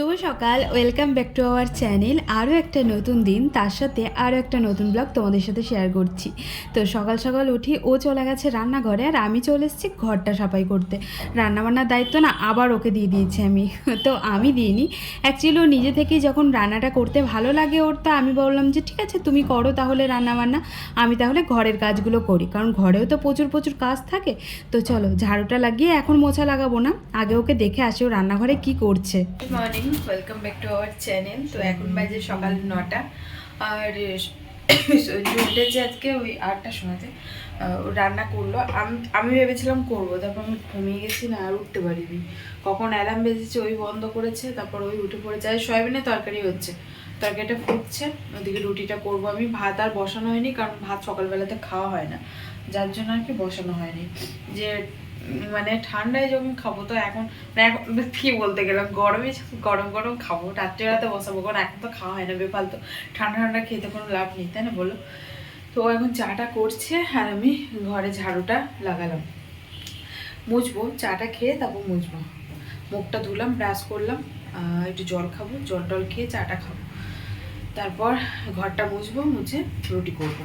শুভ সকাল welcome back to our channel আরও একটা নতুন দিন, তার সাথে আরও একটা নতুন ব্লগ তোমাদের সাথে শেয়ার করছি। তো সকাল সকাল উঠি, ও চলে গেছে রান্নাঘরে আর আমি চলে এসেছি ঘরটা সাফাই করতে। রান্নাবান্নার দায়িত্ব না, আবার ওকে দিয়ে দিয়েছি আমি। তো আমি দিইনি। অ্যাকচুয়ালি ও নিজে থেকেই যখন রান্নাটা করতে ভালো লাগে ওর, তা আমি বললাম যে, ঠিক আছে, তুমি করো তাহলে রান্নাবান্না। আমি তাহলে ঘরের কাজগুলো করি। কারণ ঘরেও তো প্রচুর প্রচুর কাজ থাকে। তো চলো, ঝাড়ুটা লাগিয়ে এখন মোছা লাগাবো না। আগে ওকে দেখে আসি ও রান্নাঘরে কি করছে। Morning welcome back to our channel তো এখন বাজে সকাল নটা। আর সঞ্জু যে আজকে ওই আটটার সময়তে রান্না করল। আমি ভেবেছিলাম করব, তারপর আমি ঘুমিয়ে গেছি না, আর উঠতে পারিনি। কখন অ্যালার্ম বেজেছে ওই বন্ধ করেছে, তারপর ওই উঠে পড়ে যায় সয়াবিনের তরকারি হচ্ছে, তরকারিটা ফুটছে, ওদিকে রুটিটা করব আমি। ভাত আর বসানো হয়নি, কারণ ভাত সকালবেলাতে খাওয়া হয় না। যার জন্য আর কি বসানো হয়নি। যে মানে ঠান্ডায় যখন খাব তো এখন মানে এখন কি বলতে গেলাম, গরমে গরম গরম খাব, রাত্রিবেলাতে বসাবো, কারণ এখন তো খাওয়া হয় না, বেফালতু। ঠান্ডা ঠান্ডা খেতে কোনো লাভ নেই, তাই না বলো? তো এখন চাটা করছে আর আমি ঘরে ঝাড়ুটা লাগালাম। মুছবো, চাটা খেয়ে তারপর মুছবো। মুখটা ধুলাম, ব্রাশ করলাম একটু জল খাব, জল টল খেয়ে চাটা খাব। তারপর ঘরটা মুছবো, মুছে রুটি করব।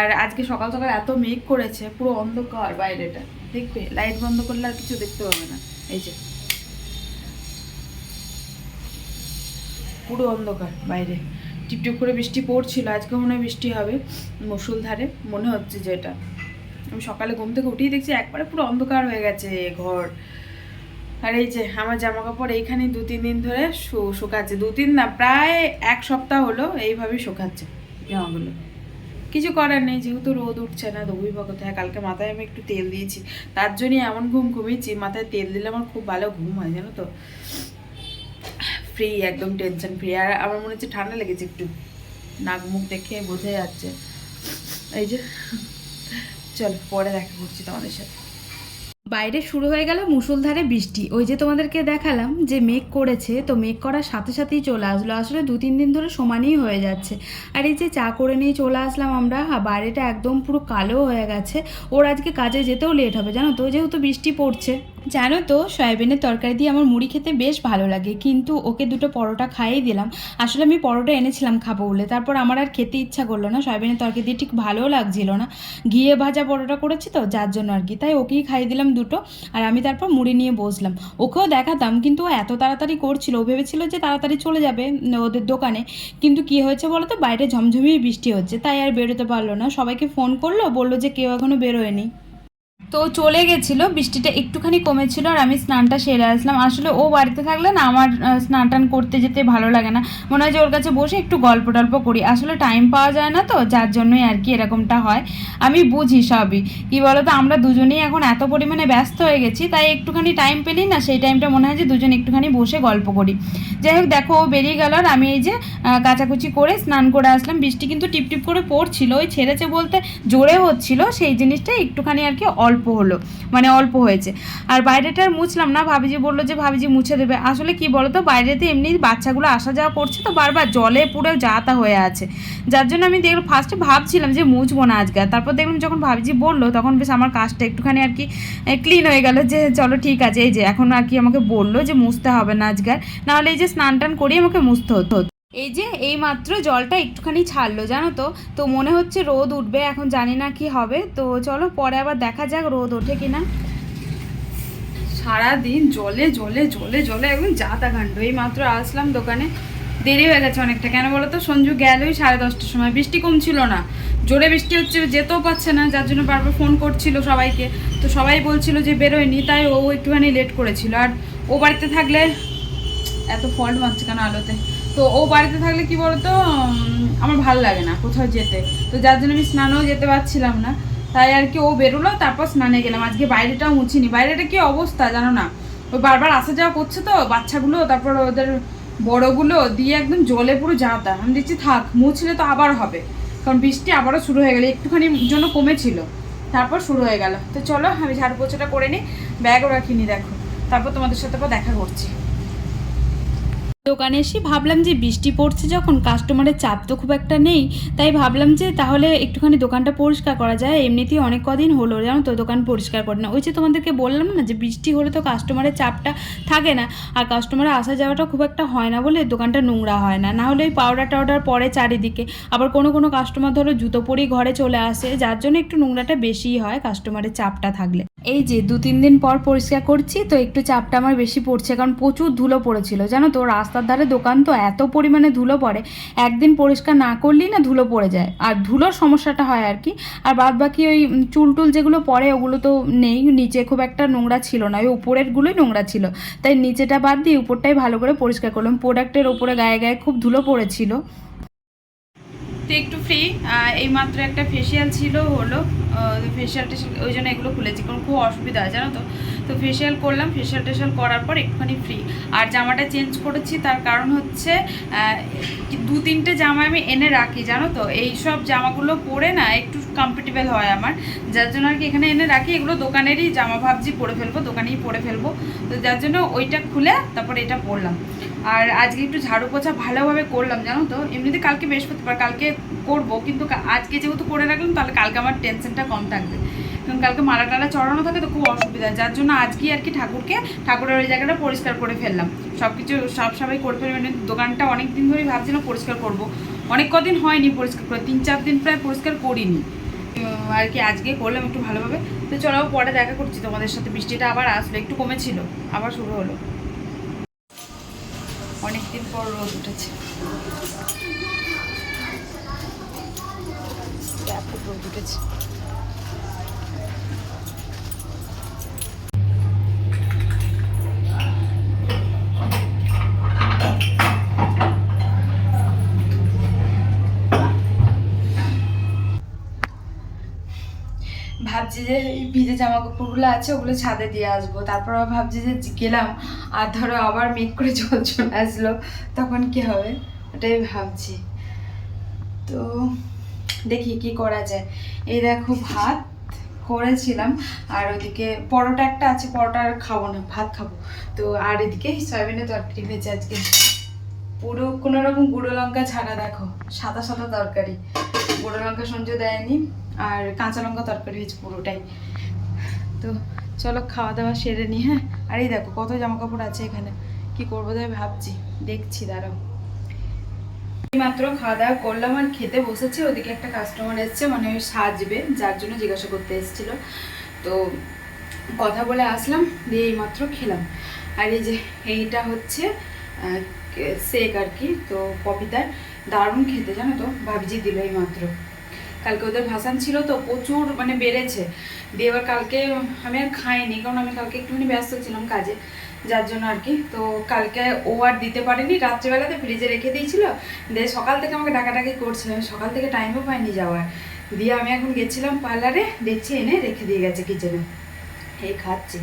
আর আজকে সকাল সকাল এত মেঘ করেছে, পুরো অন্ধকার বাইরেটা। দেখবে লাইট বন্ধ করলে আর কিছু দেখতে পাবে না। এই যে। পুরো অন্ধকার বাইরে। টিপটিপ করে বৃষ্টি পড়ছিল, আজকে মনে হয় বৃষ্টি হবে মুসুলধারে মনে হচ্ছে যে এটা। আমি সকালে ঘুম থেকে উঠেই দেখছি একবারে পুরো অন্ধকার হয়ে গেছে ঘর। আর এই যে, আমার জামা কাপড় এইখানে দু তিন দিন ধরে শুকাচ্ছে। দু তিন না, প্রায় এক সপ্তাহ হলো এইভাবেই শুকাচ্ছে জামাগুলো। কিছু করার নেই, যেহেতু রোদ উঠছে না দবি ভগত হ্যাঁ কালকে মাথায় আমি একটু তেল দিয়েছি। তার জন্যই এমন ঘুম ঘুমিয়েছি, মাথায় তেল দিলে আমার খুব ভালো ঘুম হয়, জানো তো? ফ্রি একদম টেনশন ফ্রি আর আমার মনে হচ্ছে ঠান্ডা লেগেছে একটু। নাক মুখ দেখে বোঝা যাচ্ছে। এই যে, চল পরে দেখা করছি তোমাদের সাথে। বাইরে শুরু হয়ে গেল মুষলধারে বৃষ্টি। ওই যে তোমাদেরকে দেখালাম যে মেঘ করেছে তো মেঘ করার সাথে সাথেই চলে আসলো। আসলে দু তিন দিন ধরে সমানই হয়ে যাচ্ছে। আর এই যে চা করে নিয়ে চলে আসলাম আমরা হ্যাঁ, বাইরেটা একদম পুরো কালো হয়ে গেছে। ওর আজকে কাজে যেতেও লেট হবে জানো তো? যেহেতু বৃষ্টি পড়ছে। জানো তো, সয়াবিনের তরকারি দিয়ে আমার মুড়ি খেতে বেশ ভালো লাগে, কিন্তু ওকে দুটো পরোটা খাইয়ে দিলাম। আসলে আমি পরোটা এনেছিলাম খাব বলে, তারপর আমার আর খেতে ইচ্ছা করল না, সয়াবিনের তরকারি দিয়ে ঠিক ভালোও লাগছিল না। ঘিয়ে ভাজা পরোটা করেছি তো, যার জন্য আর কি, তাই ওকেই খাইয়ে দিলাম দুটো, আর আমি তারপর মুড়ি নিয়ে বসলাম। ওকেও দেখাতাম, কিন্তু ও এত তাড়াতাড়ি করছিল, ও ভেবেছিল যে তাড়াতাড়ি চলে যাবে ওদের দোকানে, কিন্তু কি হয়েছে বলো তো বাইরে ঝমঝমিয়ে বৃষ্টি হচ্ছে, তাই আর বেরোতে পারল না। সবাইকে ফোন করল, বলল যে কেউ এখনও বেরোয়নি। তো চলে গেছিল, বৃষ্টিটা একটুখানি কমেছিল আর আমি স্নানটা সেরে আসলাম। আসলে ও বাড়িতে থাকলে না আমার স্নান টান করতে যেতে ভালো লাগে না। মনে হয় যে ওর কাছে বসে একটু গল্প টল্প করি। আসলে টাইম পাওয়া যায় না তো, যার জন্যই আর কি এরকমটা হয়। আমি বুঝি সবই। কি বলতো, আমরা দুজনেই এখন এত পরিমাণে ব্যস্ত হয়ে গেছি, তাই একটুখানি টাইম পেলেই না সেই টাইমটা মনে হয় যে দুজন একটুখানি বসে গল্প করি। যাই হোক, দেখো ও বেরিয়ে গেল আর আমি এই যে কাচাকুচি করে স্নান করে আসলাম। বৃষ্টি কিন্তু টিপ টিপ করে পড়ছিল, ওই ছেড়েছে বলতে জোরে হচ্ছিল, সেই জিনিসটা একটুখানি আর কি অল্প হলো মানে অল্প হয়েছে। আর বাইরেটা আর মুছলাম না, ভাবিজি বলল যে ভাবিজি মুছে দেবে। আসলে কি বলতো, বাইরেতে এমনি বাচ্চাগুলো আসা যাওয়া করছে তো বারবার জলে পুরো যাতা হয়ে আছে। যার জন্য আমি দেখলাম ফার্স্টে ভাবছিলাম যে মুছবো না আজকে। তারপর দেখলাম যখন ভাবিজি বলল, তখন বেশ আমার কাজটা একটুখানি আর কি ক্লিন হয়ে গেল যে চলো ঠিক আছে, এই যে এখন আর কি আমাকে বলল যে মুছতে হবে না আজকে। নাহলে এই যে স্নান টান করেই আমাকে মুছতে হতো। এই যে এই মাত্র জলটা একটুখানি ছাড়লো, জানো তো? তো মনে হচ্ছে রোদ উঠবে, এখন জানি না কি হবে। তো চলো পরে আবার দেখা যাক রোদ ওঠে কিনা। সারাদিন জলে জলে জলে জলে একদম যাতা কাণ্ড এই মাত্র আসলাম দোকানে, দেরি হয়ে গেছে অনেকটা। কেন বলো তো? সঞ্জু গেলই সাড়ে দশটার সময়। বৃষ্টি কমছিল না। জোরে বৃষ্টি হচ্ছে, যেতেও পারছে না, যার জন্য বারবার ফোন করছিল সবাইকে। তো সবাই বলছিল যে বেরোয়নি, তাই ও একটুখানি লেট করেছিল। আর ও বাড়িতে থাকলে এত ফল্ট মারছে কেন আলোতে? তো ও বাড়িতে থাকলে কি বলতো আমার ভালো লাগে না কোথাও যেতে। তো যার জন্য আমি স্নানেও যেতে পারছিলাম না। তাই আর কি ও বেরোলো, তারপর স্নানে গেলাম। আজকে বাইরেটাও মুছিনি। বাইরেটা কি অবস্থা জানো না? ও বারবার আসা যাওয়া করছে তো, বাচ্চাগুলো, তারপর ওদের বড়গুলো দিয়ে একদম জলে পুরো যাতা। আমি দেখছি, থাক, মুছলে তো আবার হবে। কারণ বৃষ্টি আবারও শুরু হয়ে গেলো, একটুখানি জন্য কমেছিল। তারপর শুরু হয়ে গেল। তো চলো, আমি ঝাড়ু পোছাটা করে নিই। ব্যাগও রাখিনি, দেখো। তারপর তোমাদের সাথে দেখা করছি। দোকানে এসে ভাবলাম যে বৃষ্টি পড়ছে যখন কাস্টমারের চাপ তো খুব একটা নেই, তাই ভাবলাম যে তাহলে একটুখানি দোকানটা পরিষ্কার করা যায়। এমনিতেই অনেক কদিন হলো, জানো তো, দোকান পরিষ্কার করে না। ওই যে তোমাদেরকে বললাম না যে বৃষ্টি হলে তো কাস্টমারের চাপটা থাকে না, আর কাস্টমারের আসা যাওয়াটা খুব একটা হয় না বলে দোকানটা নোংরা হয় না। না হলে ওই পাউডার টাউডার পরে চারিদিকে। আবার কোনো কোনো কাস্টমার ধরো জুতো পরেই ঘরে চলে আসে, যার জন্য একটু নোংরাটা বেশিই হয় কাস্টমারের চাপটা থাকলে। এই যে দু তিন দিন পর পরিষ্কার করছি তো একটু চাপটা আমার বেশি পড়ছে কারণ প্রচুর ধুলো পড়েছিল জানো তো? রাস্তার ধারে দোকান তো এত পরিমাণে ধুলো পড়ে একদিন পরিষ্কার না করলেই না ধুলো পড়ে যায়। আর ধুলোর সমস্যাটা হয় আর কি। আর বাদ বাকি ওই উম, চুল টুল যেগুলো পড়ে ওগুলো তো নেই নিচে খুব একটা নোংরা ছিল না ওই উপরেরগুলোই নোংরা ছিল। তাই নিচেটা বাদ দিয়ে উপরটাই ভালো করে পরিষ্কার করলাম। প্রোডাক্টের ওপরে গায়ে গায়ে খুব ধুলো পড়েছিল। তো একটু ফ্রি এই মাত্র একটা ফেসিয়াল ছিল, হলো ফেসিয়াল টেসিয়াল ওই জন্য এগুলো খুলেছি, কারণ খুব অসুবিধা হয়, জানো তো? তো ফেসিয়াল করলাম ফেসিয়াল টেসিয়াল করার পর একটুখানি ফ্রি আর জামাটা চেঞ্জ করেছি, তার কারণ হচ্ছে দু তিনটে জামা আমি এনে রাখি, জানো তো? এই সব জামাগুলো পরে না, একটু কমফর্টেবল হয় আমার। যার জন্য আর কি এখানে এনে রাখি, এগুলো দোকানেরই জামা ভাবছি পরে ফেলব, দোকানেই পরে ফেলব। তো যার জন্য ওইটা খুলে তারপর এটা পরলাম। আর আজকে একটু ঝাড়ু পোছা ভালোভাবে করলাম, জানো তো? এমনিতে কালকে বৃহস্পতিবার, কালকে করব, কিন্তু আজকে যেহেতু করে রাখলাম, তাহলে কালকে আমার টেনশনটা কম থাকবে। কারণ কালকে মালা টালা চড়ানো থাকে তো খুব অসুবিধা, যার জন্য আজকেই আর কি ঠাকুরকে, ঠাকুরের ওই জায়গাটা পরিষ্কার করে ফেললাম। সব কিছু সব সবাই করে ফেলবে মানে দোকানটা অনেক দিন ধরেই ভাবছিলাম পরিষ্কার করব। অনেক কদিন হয়নি পরিষ্কার করে, তিন চার দিন প্রায় পরিষ্কার করিনি। আর কি আজকে করলাম একটু ভালোভাবে। তো চলো পরে দেখা করছি তোমাদের সাথে। বৃষ্টিটা আবার আসলো, একটু কমেছিল, আবার শুরু হলো। অনেকদিন পর রোদ উঠেছে। রোদ উঠেছে। ভাবছি যে এই ভিজে জামা কাপড়গুলো আছে, ওগুলো ছাদে দিয়ে আসব। তারপর আবার ভাবছি যে গেলাম, আর ধরো আবার মেঘ করে জল চলে আসলো, তখন কি হবে? ওটাই ভাবছি। তো দেখি কি করা যায়। এই দেখো ভাত করেছিলাম, আর ওইদিকে পরোটা একটা আছে, পরোটা আর খাব না, ভাত খাব। তো আর এদিকে সয়াবিনের তরকারি হয়েছে আজকে। পুরো কোনো রকম গুঁড়ো লঙ্কা ছাড়া দেখো, সাদা সাদা তরকারি। গুঁড়ো লঙ্কা সঞ্জ দেয়নি। আর কাঁচা লঙ্কা তরকারি হয়েছে পুরোটাই। তো চলো খাওয়া দাওয়া সেরে নি হ্যাঁ? আর এই দেখো কত জামা কাপড় আছে এখানে। কি করব তাই ভাবছি। দেখছি, দাঁড়াও। মাত্র খাওয়া দাওয়া করলাম আর খেতে বসেছি। ওদিকে একটা কাস্টমার এসছে মানে সাজবে, যার জন্য জিজ্ঞাসা করতে এসেছিল। তো কথা বলে আসলাম, দিয়ে মাত্র খেলাম। আর এই যে এইটা হচ্ছে সেক আর কি, তো পপিতার। দারুণ খেতে, জানো তো? ভাবজি দিল এই মাত্র কালকে ওদের ভাসান ছিল তো প্রচুর মানে বেড়েছে। দিয়ে এবার কালকে আমি আর খাইনি, কারণ আমি কালকে একটুখানি ব্যস্ত ছিলাম কাজে, যার জন্য আর কি। তো কালকে ও আর দিতে পারেনি, রাত্রেবেলাতে ফ্রিজে রেখে দিয়েছিল। দিয়ে সকাল থেকে আমাকে ডাকাডাকি করছিল আমি সকাল থেকে টাইমও পাইনি যাওয়ার। দিয়ে আমি এখন গেছিলাম পার্লারে দেখছি এনে রেখে দিয়ে গেছে কিচেনে এই খাচ্ছি।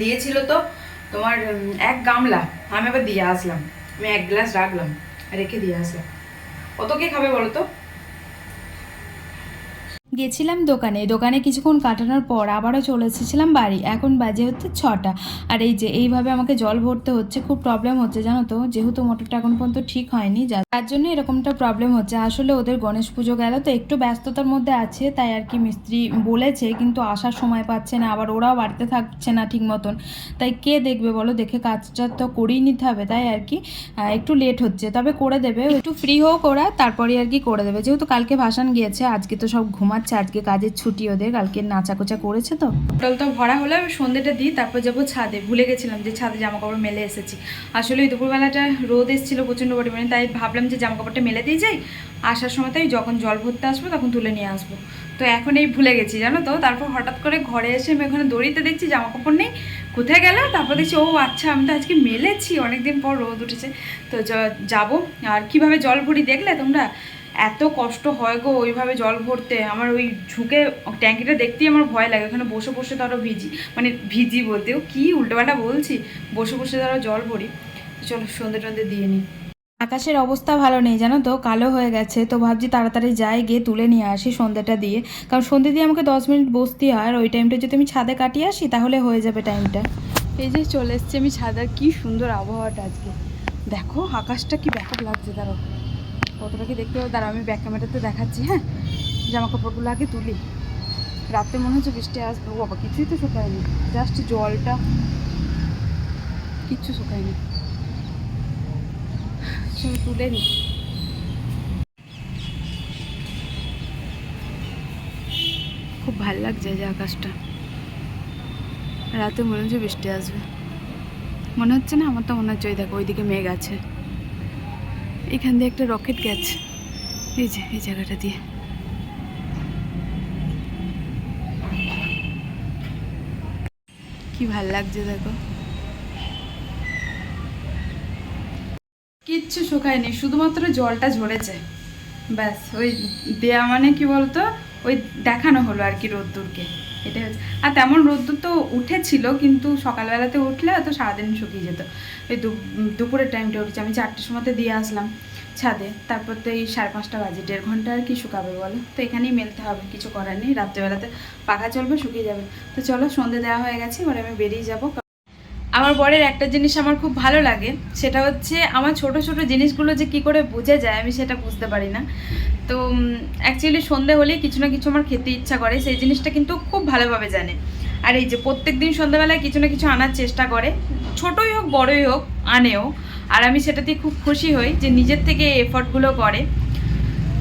দিয়েছিল তো তোমার এক গামলা। আমি আবার দিয়ে আসলাম। আমি এক গ্লাস রাখলাম রেখে দিয়ে আসলাম। কত কে খাবে বলো তো? গেছিলাম দোকানে। দোকানে কিছুক্ষণ কাটানোর পর আবারও চলে এসেছিলাম বাড়ি। এখন বাজে হচ্ছে ছটা। আর এই যে, এইভাবে আমাকে জল ভরতে হচ্ছে, খুব প্রবলেম হচ্ছে, জানো তো? যেহেতু মোটরটা এখন পর্যন্ত ঠিক হয়নি যা- তার জন্য এরকমটা প্রবলেম হচ্ছে। আসলে ওদের গণেশ পুজো গেল তো, একটু ব্যস্ততার মধ্যে আছে, তাই আর কি মিস্ত্রি বলেছে, কিন্তু আসার সময় পাচ্ছে না। আবার ওরাও বাড়িতে থাকছে না ঠিক মতন। তাই কে দেখবে বলো? দেখে কাজটা তো করেই নিতে হবে, তাই আর কি। একটু লেট হচ্ছে, তবে করে দেবে। একটু ফ্রি হোক ওরা তারপরে আর কি করে দেবে। যেহেতু কালকে ভাসান গিয়েছে, আজকে তো সব ঘুমাচ্ছে আজকে কাজের ছুটি ওদের, কালকে নাচা কোচা করেছে তো। পটল তো ভরা হলে, আমি সন্ধ্যেটা দিই, তারপর যাব ছাদে। ভুলে গেছিলাম যে ছাদে জামা কাপড় মেলে এসেছি। আসলে ওই দুপুরবেলাটা রোদ এসেছিল প্রচণ্ড পরিমাণে, তাই ভাবলাম যে জামা কাপড়টা মেলে দিয়ে যাই। আসার সময় তাই যখন জল ভরতে আসব, তখন তুলে নিয়ে আসব। তো এখন এই ভুলে গেছি, জানো তো? তারপর হঠাৎ করে ঘরে এসে আমি ওখানে দড়িতে দেখছি জামা কাপড় নেই। কোথায় গেল? তারপর দেখছি, ও আচ্ছা আমি তো আজকে মেলেছি, অনেকদিন পর রোদ উঠেছে। তো যাব। আর কীভাবে জল ভরি দেখলে তোমরা? এত কষ্ট হয় গো ওইভাবে জল ভরতে। আমার ওই ঝুঁকে ট্যাঙ্কিটা দেখতেই আমার ভয় লাগে। ওখানে বসে বসে আরও ভিজি মানে ভিজি বলতেও কি উল্টোপাল্টা বলছি? বসে বসে আরও জল ভরি। চলো সন্ধে টন্ধে দিয়ে নিই আকাশের অবস্থা ভালো নেই জানো তো? কালো হয়ে গেছে। তো ভাবছি তাড়াতাড়ি যাই গিয়ে তুলে নিয়ে আসি সন্ধ্যাটা দিয়ে। কারণ সন্ধ্যে দিয়ে আমাকে দশ মিনিট বসতে হয়। আর ওই টাইমটা যদি আমি ছাদে কাটিয়ে আসি তাহলে হয়ে যাবে টাইমটা। এই যে চলে এসছি আমি ছাদের কি সুন্দর আবহাওয়াটা আজকে। দেখো আকাশটা কি ব্যাপক লাগছে দাঁড়ো কতটা কি দেখতে হবে? দাঁড়ো আমি ব্যাক ক্যামেরাতে দেখাচ্ছি হ্যাঁ? জামা কাপড়গুলো আগে তুলি। রাতে মনে হচ্ছে বৃষ্টি আসবে। ও বাবা, কিছুই তো শুকায়নি। জাস্ট জলটা। কিচ্ছু শুকায়নি। চলো তুলে নি। খুব ভালো লাগছে যে আকাশটা। রাতে মনে হচ্ছে বৃষ্টি আসবে। মনে হচ্ছে না? আমার তো মনে হচ্ছে, ওই দেখো, ওইদিকে মেঘ আছে। এখান দিয়ে একটা রকেট গেছে। এই যে, এই জায়গাটা দিয়ে। কি ভালো লাগছে দেখো। কিচ্ছু শুকায়নি, শুধুমাত্র জলটা ঝরেছে। ব্যাস, ওই দেয়া মানে কি বলতো? ওই দেখানো হলো আর কি রোদ্দুরকে। এটাই হচ্ছে আর তেমন রোদ্দুর তো উঠেছিল, কিন্তু সকালবেলাতে উঠলে হয়তো সারাদিন শুকিয়ে যেত। এই দুপুরের টাইমটা উঠেছে। আমি চারটের সময়তে দিয়ে আসলাম ছাদে। তারপর তো এই সাড়ে পাঁচটা বাজে, দেড় ঘণ্টা আর কি শুকাবে বলো? তো এখানেই মেলতে হবে, কিছু করার নেই। রাত্রেবেলাতে পাখা চলবে, শুকিয়ে যাবে। তো চলো, সন্ধে দেওয়া হয়ে গেছে, এবার আমি বেরিয়ে যাব। আমার বরের একটা জিনিস আমার খুব ভালো লাগে, সেটা হচ্ছে আমার ছোট ছোট জিনিসগুলো যে কি করে বুঝে যায় আমি সেটা বুঝতে পারি না। তো অ্যাকচুয়ালি সন্ধে হলেই কিছু না কিছু আমার খেতে ইচ্ছা করে, সেই জিনিসটা কিন্তু খুব ভালোভাবে জানে। আর এই যে প্রত্যেক দিন সন্ধ্যাবেলায় কিছু না কিছু আনার চেষ্টা করে, ছোটই হোক, বড়ই হোক, আনেও। আর আমি সেটাতে খুব খুশি হই যে নিজের থেকে এফর্টগুলো করে।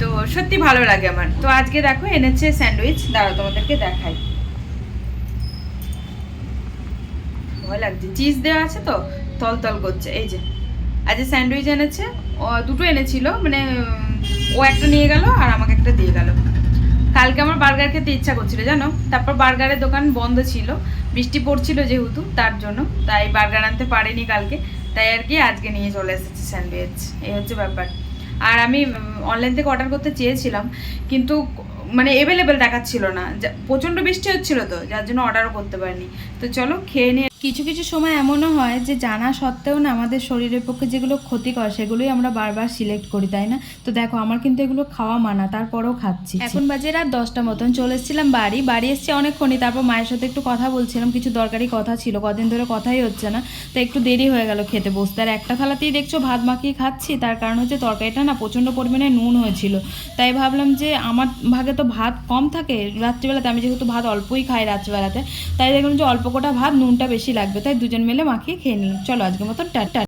তো সত্যি ভালো লাগে আমার। তো আজকে দেখো এনেছে স্যান্ডউইচ, দাঁড়াও তোমাদেরকে দেখাই। ভয় লাগছে। চিজ দেওয়া আছে তো? তল তল করছে। এই যে, আজ স্যান্ডউইচ এনেছে দুটো এনেছিল মানে ও একটা নিয়ে গেল আর আমাকে একটা দিয়ে গেল। কালকে আমার বার্গার খেতে ইচ্ছা করছিল, জানো? তারপর বার্গারের দোকান বন্ধ ছিল, বৃষ্টি পড়ছিল যেহেতু, তার জন্য। তাই বার্গার আনতে পারেনি কালকে। তাই আর কি আজকে নিয়ে চলে এসেছি স্যান্ডউইচ। এই হচ্ছে ব্যাপার। আর আমি অনলাইন থেকে অর্ডার করতে চেয়েছিলাম, কিন্তু মানে এভেলেবেল দেখাচ্ছিল না। প্রচণ্ড বৃষ্টি হচ্ছিল তো, যার জন্য অর্ডারও করতে পারিনি। তো চলো, খেয়ে নিয়ে কিছু কিছু সময় এমনও হয় যে জানা সত্ত্বেও না আমাদের শরীরের পক্ষে যেগুলো ক্ষতিকর সেগুলোই আমরা বারবার সিলেক্ট করি, তাই না? তো দেখো, আমার কিন্তু এগুলো খাওয়া মানা, তারপরেও খাচ্ছি। এখন বাজে রাত দশটা মতন, চলে এসেছিলাম বাড়ি বাড়ি এসেছি অনেকক্ষণই, তারপর মায়ের সাথে একটু কথা বলছিলাম, কিছু দরকারি কথা ছিল, কদিন ধরে কথাই হচ্ছে না, তো একটু দেরি হয়ে গেল খেতে বসতে। আর একটা থালাতেই দেখছ ভাত মাখিয়ে খাচ্ছি, তার কারণ হচ্ছে তরকারিটা না প্রচণ্ড পরিমাণে নুন হয়েছিল। তাই ভাবলাম যে আমার ভাগে তো ভাত কম থাকে, রাত্রিবেলাতে আমি যেহেতু ভাত অল্পই খাই রাত্রিবেলাতে, তাই দেখলাম যে অল্প কটা ভাত, নুনটা বেশি লাগবে তাই দুজন মিলে মাখিয়ে খেয়ে নিলাম চলো আজকে মতন টাটা।